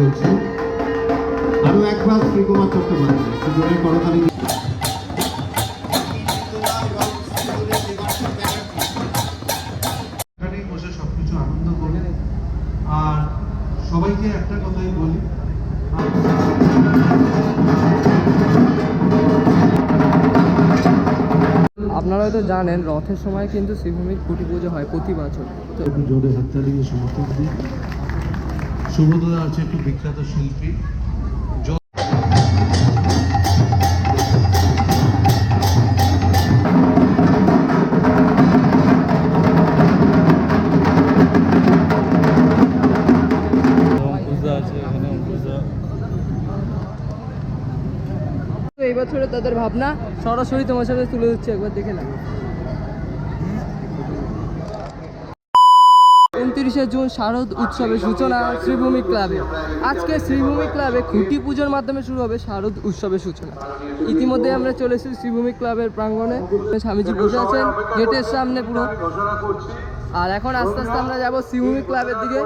চলছে। আরও একবার শ্রীকুমার চট্টোপাধ্যায় করতালি এখানেই বসে সবকিছু আনন্দ করবে আর সবাইকে একটা কথাই বলি আপনারা হয়তো জানেন রথের সময় কিন্তু শ্রীভূমির কুটি পুজো হয় প্রতি বছর। জোরে হাততালি সমর্থন দিই। সুব্রতদা আছে একটু বিখ্যাত শিল্পী। য- তো এই বছরে তাদের ভাবনা সরাসরি তোমার সাথে তুলে দিচ্ছে একবার দেখে না উনত্রিশে জুন শারদ উৎসবের সূচনা শ্রীভূমি ক্লাবে। আজকে শ্রীভূমি ক্লাবে খুঁটি পুজোর মাধ্যমে শুরু হবে শারদ উৎসবের সূচনা। ইতিমধ্যে আমরা চলে এসেছি শ্রীভূমি ক্লাবের প্রাঙ্গণে। স্বামীজি বসে আছেন, গেটের সামনে পুরো। আর এখন আস্তে আস্তে আমরা যাব শ্রীভূমি ক্লাবের দিকে।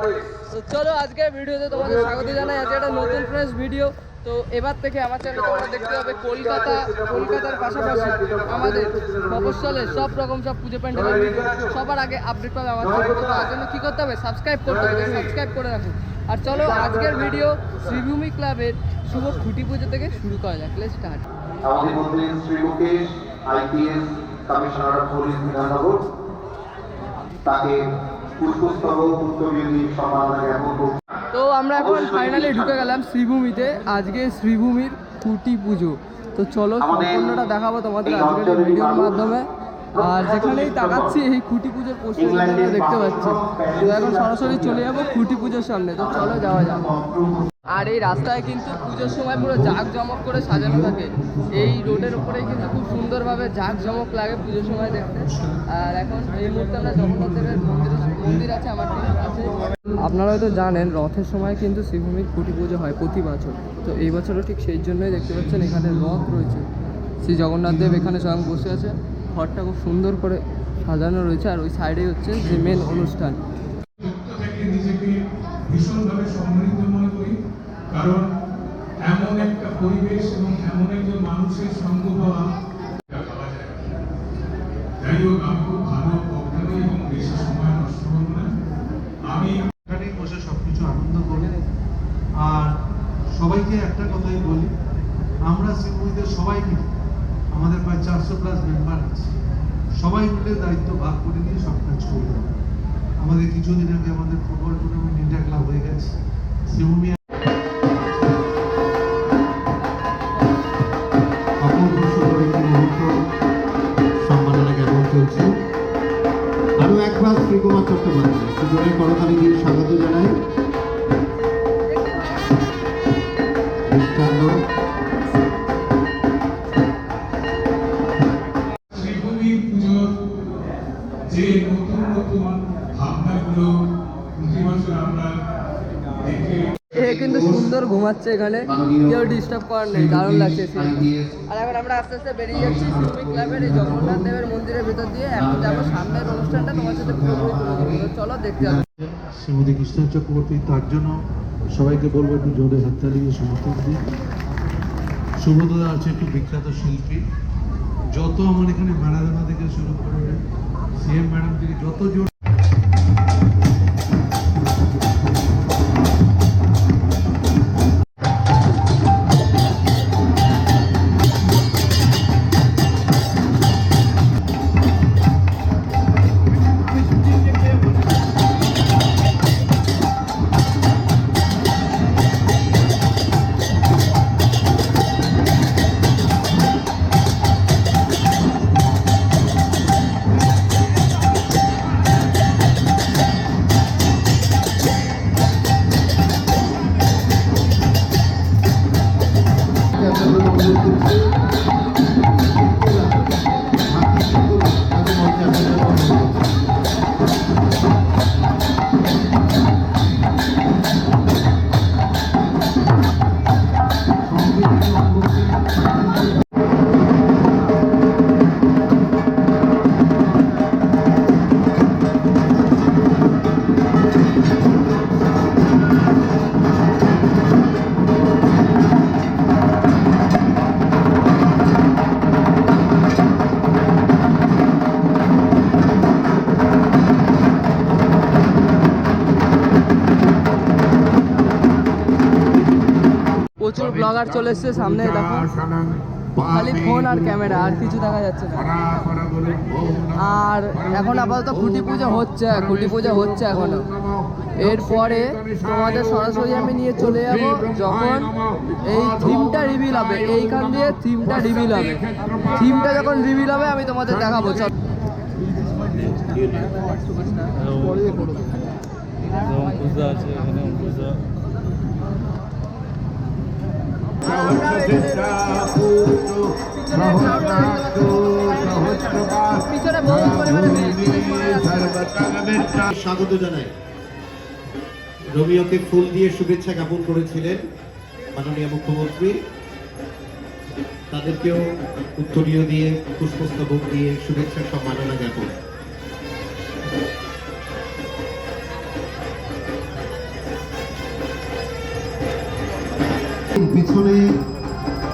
চলো আজকে ভিডিওতে তোমাদের স্বাগত জানাই। আজকে একটা নতুন ফ্রেশ ভিডিও তো এবার থেকে আমার চ্যানেলে তোমরা দেখতে হবে কলকাতা, কলকাতার পাশাপাশি আমাদের মফস্বলের সব রকম সব পুজো প্যান্ডেলের ভিডিও সবার আগে আপডেট পাবে আমার চ্যানেলে তো। তার জন্য কী করতে হবে? সাবস্ক্রাইব করতে হবে। সাবস্ক্রাইব করে রাখুন আর চলো আজকের ভিডিও শ্রীভূমি ক্লাবের শুভ খুঁটি পুজো থেকে শুরু করা যাক। লেট স্টার্ট আমাদের মধ্যে Shri Mukesh IPS commissioner police Bidhannagar, তাকে পুষ্পস্তবক, পুষ্পবিধি সম্মাননা জ্ঞাপন তো আমরা এখন ফাইনালি ঢুকে গেলাম শ্রীভূমিতে। আজকে শ্রীভূমির কুটি পুজো। তো চলো সম্পূর্ণটা দেখাবো তোমাদের আজকের ভিডিওর মাধ্যমে। আর যেখানেই তাকাচ্ছি এই খুঁটি পুজোর পোস্টার দেখতে পাচ্ছি। তো এখন সরাসরি চলে যাব খুঁটি পুজোর সামনে। তো চলো যাওয়া যাক। আর এই রাস্তায় কিন্তু পুজোর সময় পুরো জাঁক জমক করে সাজানো থাকে। এই রোডের উপরেই কিন্তু খুব সুন্দরভাবে জাঁক জমক লাগে পুজোর সময় দেখতে। আর এখন এই মুহূর্তে আমরা জগন্নাথ দেবের মন্দির মন্দির আছে, আমার আছে। আপনারা হয়তো জানেন, রথের সময় কিন্তু শ্রীভূমির কুটি পুজো হয় প্রতি বছর। তো এই বছরও ঠিক সেই জন্যই দেখতে পাচ্ছেন এখানে রথ রয়েছে। শ্রী জগন্নাথ দেব এখানে স্বয়ং বসে আছে। ঘরটা খুব সুন্দর করে সাজানো রয়েছে। আর ওই সাইডেই হচ্ছে যে মেন অনুষ্ঠান। ভীষণভাবে কারণ এমন একটা পরিবেশ এবং এমন একজন মানুষের সঙ্গ পাওয়া যাই হোক, আমি খুব ভালো বক্তব্য এবং বেশি সময় নষ্ট করব না। আমি বসে সবকিছু আনন্দ করবে আর সবাইকে একটা কথাই বলি, আমরা শ্রীভূমিতে সবাই মিলে আমাদের প্রায় চারশো প্লাস মেম্বার আছে, সবাই মিলে দায়িত্ব ভাগ করে নিয়ে সব কাজ করব আমাদের কিছুদিন আগে আমাদের ফুটবল টুর্নামেন্ট ইন্ডিয়া ক্লাব হয়ে গেছে শ্রীভূমি ঘুমাচ্ছে এখানে, কেউ ডিস্টার্ব করার নেই, দারুণ লাগছে। আর এখন আমরা আস্তে আস্তে বেরিয়ে যাচ্ছি শ্রমিক ক্লাবের এই জগন্নাথ দেবের মন্দিরের ভেতর দিয়ে। এখন যাব সামনের অনুষ্ঠানটা, তোমার সাথে চলো দেখতে শ্রীমতী কৃষ্ণ চক্রবর্তী, তার জন্য সবাইকে বলব একটু জোরে হাততালি সমর্থন দিই সুব্রতদা আছে একটু বিখ্যাত শিল্পী। যত আমার এখানে ম্যাডামা থেকে শুরু করে সিএম ম্যাডাম থেকে যত জন ব্লগার চলে এসছে সামনে দেখো। খালি ফোন আর ক্যামেরা আর কিছু দেখা যাচ্ছে না। আর এখন আপাতত খুঁটি পুজো হচ্ছে খুঁটি পুজো হচ্ছে এখনও। এরপরে তোমাদের সরাসরি আমি নিয়ে চলে যাব যখন এই থিমটা রিভিল হবে। এইখান দিয়ে থিমটা রিভিল হবে। থিমটা যখন রিভিল হবে আমি তোমাদের দেখাবো। চল। পিছনে বহু পরিমাণে ভিড় পড়ে আছে। স্বাগত জানাই। রোমিওকে ফুল দিয়ে শুভেচ্ছা জ্ঞাপন করেছিলেন মাননীয় মুখ্যমন্ত্রী। তাদেরকেও উত্তরীয় দিয়ে, পুষ্পস্তবক দিয়ে শুভেচ্ছা সম্মাননা জ্ঞাপন। পেছনে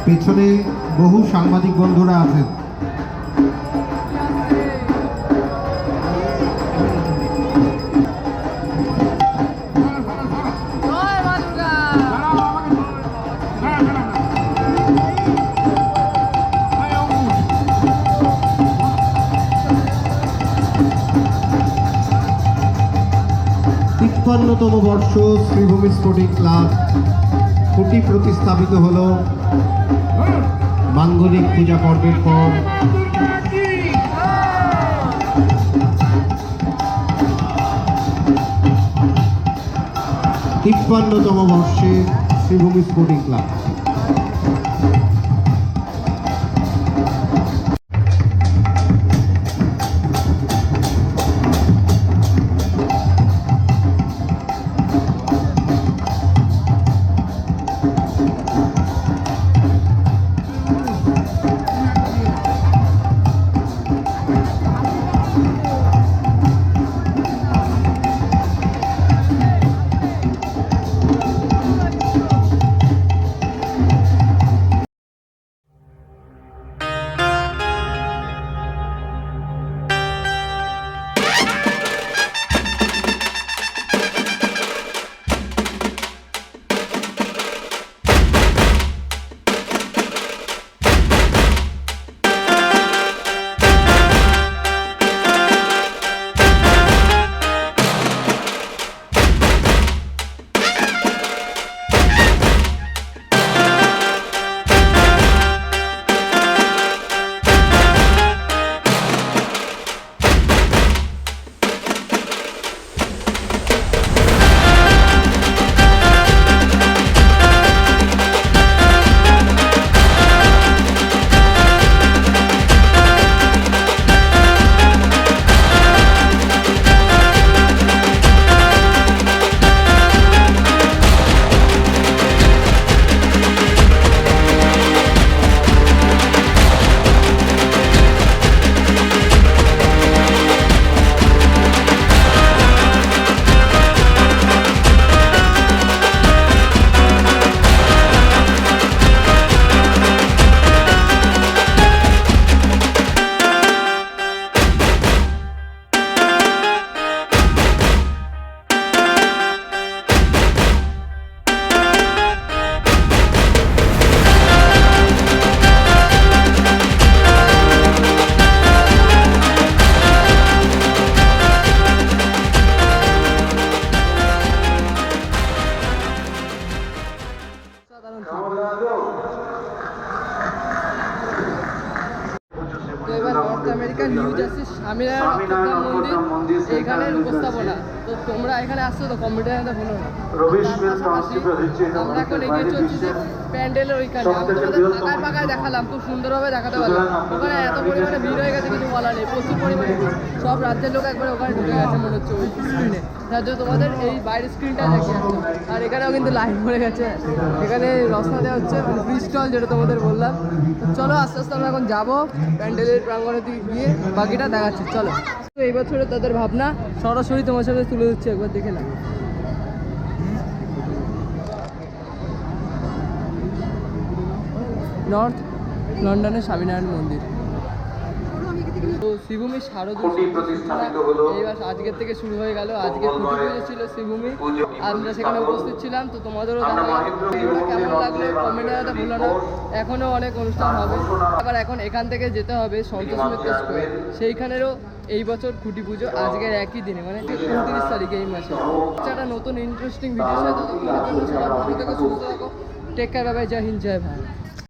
পেছনে বহু সাংবাদিক বন্ধুরা আছেন জয় মা দুর্গা! তিপ্পান্নতম বর্ষ শ্রীভূমি স্পোর্টিং ক্লাব খুঁটি প্রতিস্থাপিত হল। মাঙ্গলিক পূজা পর্বের পর। তিপ্পান্নতম বর্ষে Sreebhumi sporting club. North news আছে স্বামীনারায়ণ মন্দির? এখানের উপস্থাপনা। তো তোমরা এখানে আসছো তো কম্পিউটার হচ্ছে এটা আমরা এখন এগিয়ে চলছি যে প্যান্ডেলের ওইখানে। আমি সবথেকে তোমাদের ফাঁকায় ফাঁকায় দেখালাম খুব সুন্দরভাবে দেখাতে পারলাম। ওখানে এত পরিমাণে ভিড় হয়ে গেছে কিছু বলার নেই। প্রচুর পরিমাণে সব রাজ্যের লোক একবারে ওখানে ঢুকে গেছে মনে হচ্ছে ওই স্ক্রিনে যার জন্য তোমাদের এই বাইরের স্ক্রিনটা দেখে আর এখানেও কিন্তু লাইন পড়ে গেছে। এখানে রসনা দেওয়া হচ্ছে মানে ফ্রি স্টল যেটা তোমাদের বললাম। চলো আস্তে আস্তে আমরা এখন যাব প্যান্ডেলের প্রাঙ্গণের দিকে গিয়ে বাকিটা দেখাচ্ছি। চলো। তো এই বছরে তাদের ভাবনা সরাসরি তোমার সাথে তুলে দিচ্ছে একবার দেখে না নর্থ লন্ডনের স্বামীনারায়ণ মন্দির। তো শ্রীভূমি শারদীয় খুঁটি এইবার আজকের থেকে শুরু হয়ে গেল। আজকে ছিল শ্রীভূমি। পুজো আমরা সেখানে উপস্থিত ছিলাম তো তোমাদেরও কেমন লাগল? কমেন্টে জানাতে ভুলো না। এখনও অনেক অনুষ্ঠান হবে। আবার এখন এখান থেকে যেতে হবে সন্তোষ মিত্র স্কোয়ার। সেইখানেরও এই বছর খুঁটি পুজো আজকের একই দিনে মানে উনত্রিশ তারিখে এই মাসে। একটা নতুন ইন্টারেস্টিং ভিডিও সাথে ততক্ষণের সবার ভালো থেকে সুস্থ থাকো। টেক কেয়ার বাবাই জয় হিন্দ জয় ভারত।